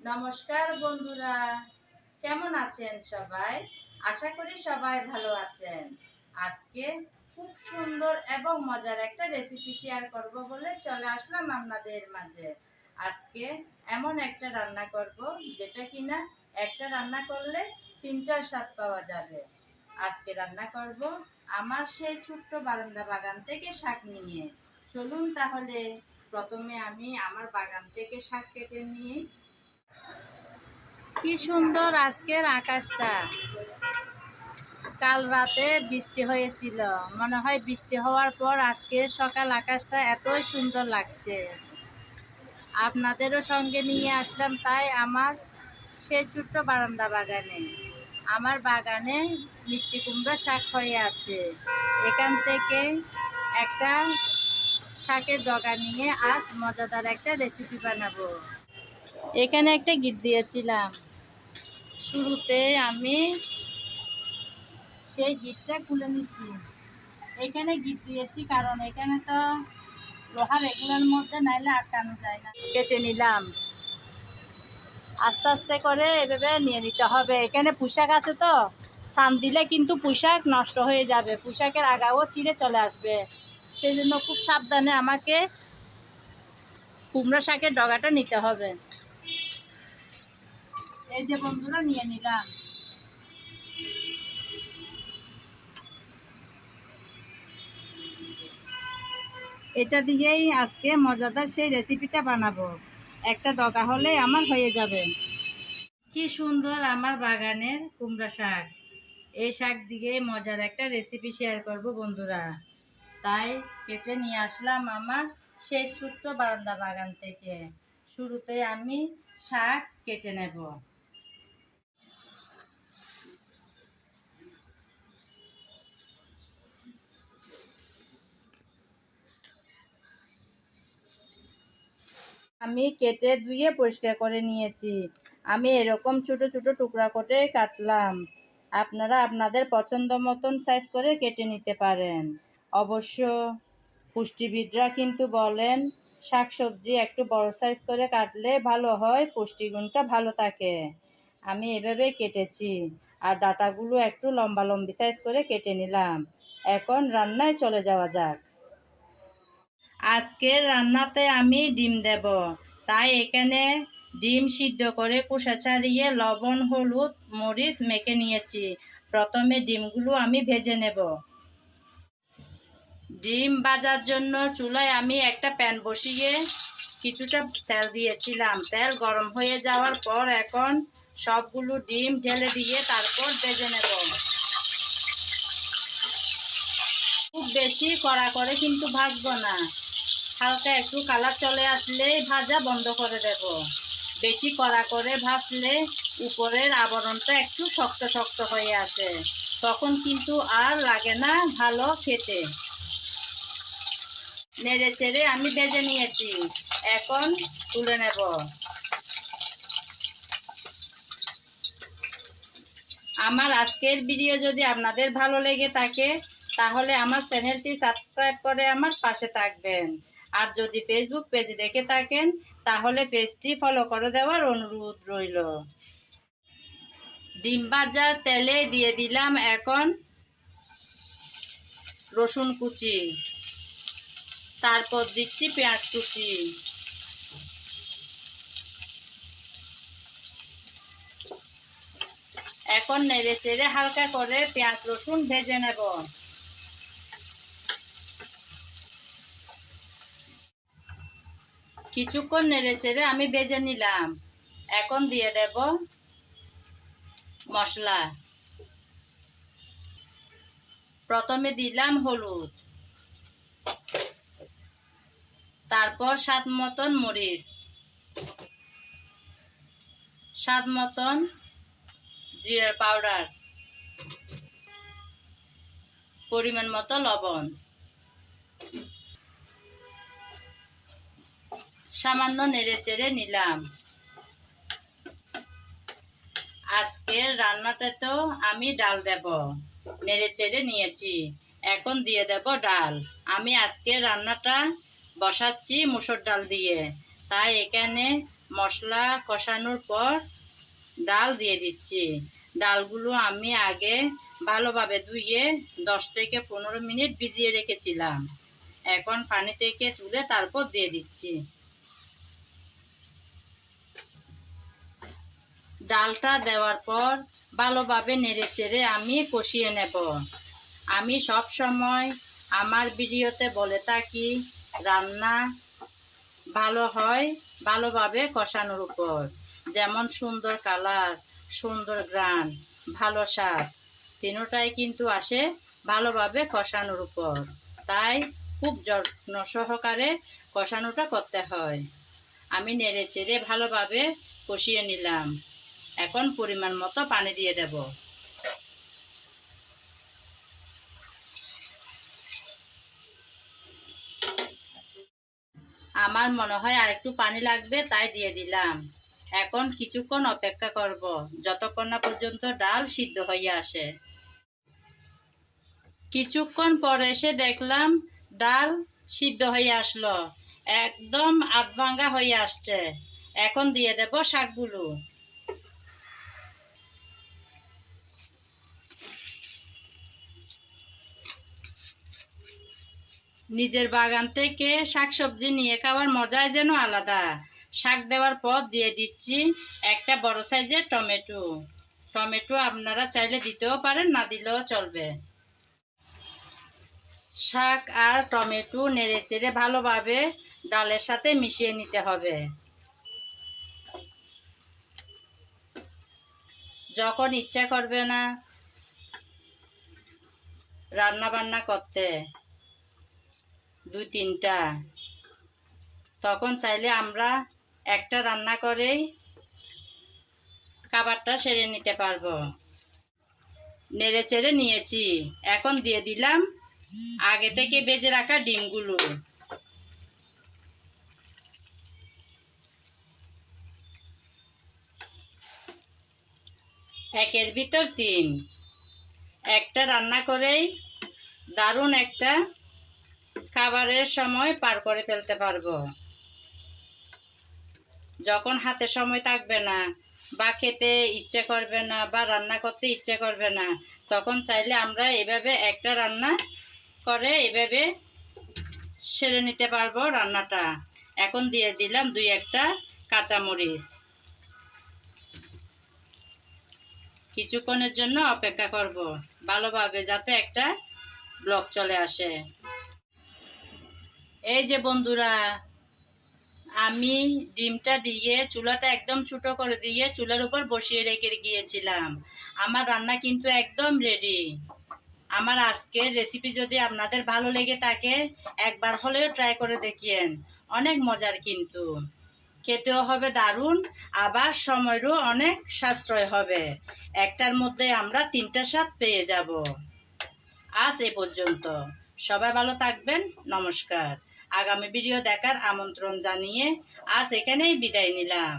নমস্কার বন্ধুরা। কেমন আছেন সবাই? আশা করি সবাই ভালো আছেন। আজকে খুব সুন্দর এবং মজার একটা রেসিপি শেয়ার করব বলে চলে আসলাম আপনাদের মাঝে। আজকে এমন একটা রান্না করব যেটা কিনা একটা রান্না করলে তিনটার স্বাদ পাওয়া যাবে। আজকে রান্না করব আমার সেই ছোট্ট বারান্দা বাগান থেকে শাক নিয়ে। চলুন তাহলে প্রথমে আমি আমার বাগান থেকে শাক কেটে নিয়ে কি সুন্দর আজকের আকাশটা। কাল রাতে বৃষ্টি হয়েছিল। মনে হয় বৃষ্টি হওয়ার পর আজকে সকাল আকাশটা এতই সুন্দর লাগছে। আপনাদেরও সঙ্গে নিয়ে আসলাম তাই আমার সেই ছোট্ট বারান্দা বাগানে। আমার বাগানে মিষ্টি কুমড়া শাক হয়ে আছে। এখান থেকে একটা শাকের ডগা নিয়ে আজ মজাদার একটা রেসিপি বানাবো। এখানে একটা গিট দিয়েছিলাম। শুরুতে আমি সেই গিটটা খুলে নিচ্ছি। এখানে গিট দিয়েছি কারণ এখানে তো লোহার এগুলোর মধ্যে নাইলে আটকানো যায় না। কেটে নিলাম। আস্তে আস্তে করে এভাবে নিয়ে নিতে হবে। এখানে পোশাক আছে তো, টান দিলে কিন্তু পোশাক নষ্ট হয়ে যাবে। পোশাকের আগাও চিড়ে চলে আসবে। সেই জন্য খুব সাবধানে আমাকে কুমড়া শাকের ডগাটা নিতে হবে। এই যে বন্ধুরা, নিয়ে নিলাম। এটা দিয়েই আজকে মজাদার সেই রেসিপিটা বানাবো। একটা ডগা হলে আমার হয়ে যাবে। কি সুন্দর আমার বাগানের কুমড়া শাক। এই শাক দিয়ে মজার একটা রেসিপি শেয়ার করব বন্ধুরা। তাই কেটে নিয়ে আসলাম আমার সেই ছোট্ট বারান্দা বাগান থেকে। শুরুতে আমি শাক কেটে নেব। আমি কেটে ধুয়ে পরিষ্কার করে নিয়েছি। আমি এরকম ছোট ছোট টুকরা করে কাটলাম। আপনারা আপনাদের পছন্দ মতন সাইজ করে কেটে নিতে পারেন। অবশ্য পুষ্টিবিদরা কিন্তু বলেন, শাকসবজি একটু বড় সাইজ করে কাটলে ভালো হয়, পুষ্টিগুণটা ভালো থাকে। আমি এভাবে কেটেছি আর ডাটাগুলো একটু লম্বা, লম্বি সাইজ করে কেটে নিলাম। এখন রান্নায় চলে যাওয়া যাক। আজকের রান্নাতে আমি ডিম দেব। তাই এখানে ডিম সিদ্ধ করে কুসা ছাড়িয়ে লবণ, হলুদ, মরিচ মেখে নিয়েছি। প্রথমে ডিমগুলো আমি ভেজে নেব। ডিম ভাজার জন্য চুলায় আমি একটা প্যান বসিয়ে কিছুটা তেল দিয়েছিলাম। তেল গরম হয়ে যাওয়ার পর এখন সবগুলো ডিম ঢেলে দিয়ে তারপর ভেজে নেব। খুব বেশি কড়া করে কিন্তু ভাজবো না। হালকা একটু কালার চলে আসলেই ভাজা বন্ধ করে দেব। বেশি কড়া করে ভাজলে উপরের আবরণটা একটু শক্ত শক্ত হয়ে আসে। তখন কিন্তু আর লাগে না ভালো খেতে। নেড়ে চেড়ে আমি ভেজে নিয়েছি। এখন তুলে নেব। আমার আজকের ভিডিও যদি আপনাদের ভালো লেগে থাকে, তাহলে আমার চ্যানেলটি সাবস্ক্রাইব করে আমার পাশে থাকবেন। আর যদি ফেসবুক পেজ দেখে থাকেন, তাহলে পেজটি ফলো করে দেওয়ার অনুরোধ রইল। ডিম ভাজার তেলে দিয়ে দিলাম এখন রসুন কুচি। তারপর দিচ্ছি পেঁয়াজ কুচি। এখন নেড়ে চেড়ে হালকা করে পেঁয়াজ রসুন ভেজে নেব। কিছুক্ষণ নেড়ে চেড়ে আমি ভেজে নিলাম। এখন দিয়ে দেব মশলা। প্রথমে দিলাম হলুদ। তারপর স্বাদ মতন মরিচ। স্বাদ মতন জিরার পাউডার। পরিমাণ মতো লবণ। সামান্য নেড়ে চেড়ে নিলাম। আজকের রান্নাতে তো আমি ডাল দেব নেড়ে চেড়ে নিয়েছি, এখন দিয়ে দেব ডাল। আমি আজকে রান্নাটা বসাচ্ছি মুসুর ডাল দিয়ে, তাই এখানে মশলা কষানোর পর ডাল দিয়ে দিচ্ছি। ডালগুলো আমি আগে ভালোভাবে ধুয়ে দশ থেকে পনেরো মিনিট ভিজিয়ে রেখেছিলাম। এখন পানি থেকে তুলে তারপর দিয়ে দিচ্ছি। ডালটা দেওয়ার পর ভালোভাবে নেড়ে চেড়ে আমি কষিয়ে নেব। আমি সব সময় আমার ভিডিওতে বলে থাকি, রান্না ভালো হয় ভালোভাবে কষানোর উপর। যেমন সুন্দর কালার, সুন্দর গ্রান, ভালো স্বাদ, তিনোটাই কিন্তু আসে ভালোভাবে কষানোর উপর। তাই খুব যত্ন সহকারে কষানোটা করতে হয়। আমি নেড়ে চেড়ে ভালোভাবে কষিয়ে নিলাম। এখন পরিমাণ মতো পানি দিয়ে দেব। আমার মনে হয় আর একটু পানি লাগবে, তাই দিয়ে দিলাম। এখন কিছুক্ষণ অপেক্ষা করব, যতক্ষণ না পর্যন্ত ডাল সিদ্ধ হয়ে আসে। কিছুক্ষণ পরে এসে দেখলাম ডাল সিদ্ধ হয়ে আসলো, একদম আধ ভাঙ্গা হয়ে আসছে। এখন দিয়ে দেব শাকগুলো। নিজের বাগান থেকে শাকসবজি নিয়ে খাওয়ার মজাই যেন আলাদা। শাক দেওয়ার পর দিয়ে দিচ্ছি একটা বড় সাইজের টমেটো। টমেটো আপনারা চাইলে দিতেও পারেন, না দিলেও চলবে। শাক আর টমেটো নেড়ে চেড়ে ভালোভাবে ডালের সাথে মিশিয়ে নিতে হবে। যখন ইচ্ছা করবে না রান্না বান্না করতে। দুই, তিনটা। তখন চাইলে আমরা একটা রান্না করেই খাবারটা সেরে নিতে পারব। নেড়ে চেড়ে নিয়েছি। এখন দিয়ে দিলাম আগে থেকে বেজে রাখা ডিমগুলো। একের ভিতর তিন। একটা রান্না করেই দারুণ একটা খাবারের সময় পার করে ফেলতে পারব। যখন হাতে সময় থাকবে না, বা খেতে ইচ্ছে করবে না, বা রান্না করতে ইচ্ছে করবে না, তখন চাইলে আমরা এভাবে একটা রান্না করে এভাবে সেরে নিতে পারব রান্নাটা। এখন দিয়ে দিলাম দুই একটা কাঁচামরিচ। কিছুক্ষণের জন্য অপেক্ষা করব, ভালোভাবে যাতে একটা ব্লক চলে আসে। এই যে বন্ধুরা, আমি ডিমটা দিয়ে চুলাটা একদম ছোটো করে দিয়ে চুলার উপর বসিয়ে রেখে গিয়েছিলাম। আমার রান্না কিন্তু একদম রেডি আমার আজকের রেসিপি যদি আপনাদের ভালো লেগে থাকে, একবার হলেও ট্রাই করে দেখিয়েন। অনেক মজার কিন্তু। খেতেও হবে দারুণ, আবার সময়েরও অনেক সাশ্রয় হবে। একটার মধ্যে আমরা তিনটা স্বাদ পেয়ে যাব। আজ এ পর্যন্ত। সবাই ভালো থাকবেন। নমস্কার। আগামী ভিডিও দেখার আমন্ত্রণ জানিয়ে আজ এখানেই বিদায় নিলাম।